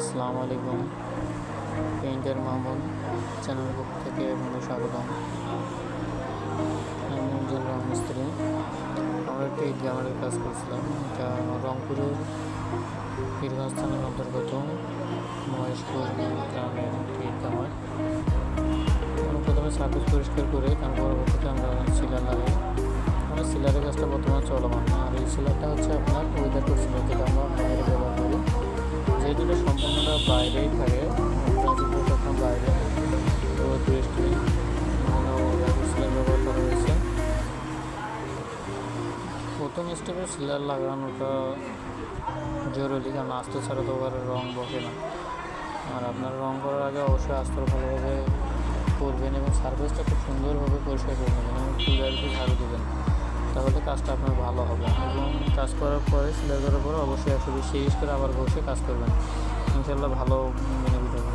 আসসালামু আলাইকুম। পেইন্টার মাহমুদ চ্যানেলের পক্ষ থেকে আপনাদের স্বাগতম। আমি একজন রং মিস্ত্রি। আমরা একটি গ্রামের কাজ করছিলাম। এটা রংপুরের পীরগঞ্জ থানার অন্তর্গত মহেশপুর গ্রামের একটি গ্রামের প্রথমে সার্ভিস পরিষ্কার করে তার পরবর্তীতে আমরা সিলার লাগাই। আমরা সিলারের কাজটা বর্তমানে চলমান। আর এই সিলারটা হচ্ছে আপনার ওয়েদার সিলার যেটা বাইরেই থাকে। হয়েছে। প্রথম স্টেপে সিলার লাগানোটা জরুরি, কারণ আস্তে ছাড়া তো আবার রং বসে না। আর আপনার রং করার আগে অবশ্যই আস্তর ভালোভাবে করবেন এবং সার্ভিসটা খুব সুন্দরভাবে পরিষ্কার করে নেবেন এবং ক্লিয়ারকে ঝাড়ু দেবেন। তাহলে কাজটা আপনার ভালো হবে। এবং কাজ করার পরে সিলাই করার পরে অবশ্যই একশো বিশ করে আবার বসে কাজ করবেন। ইনশাল্লাহ ভালো মেনে দিতে